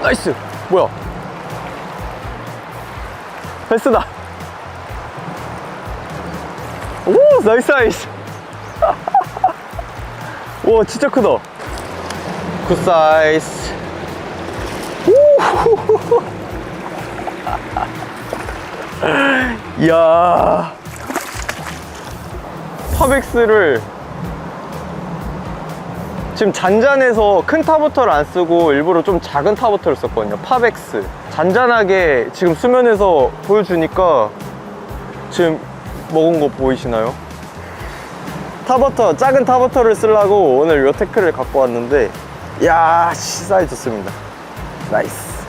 나이스. 뭐야? 패스다. 오 나이스 나이스. 와 진짜 크다. 굿 사이즈. 오 이야. 파백스를 지금 잔잔해서 큰 타부터를 안 쓰고 일부러 좀 작은 타부터를 썼거든요. 파백스. 잔잔하게 지금 수면에서 보여주니까 지금 먹은 거 보이시나요? 타버터 작은 타버터를 쓰려고 오늘 요 테크를 갖고 왔는데 사이즈 좋습니다. 나이스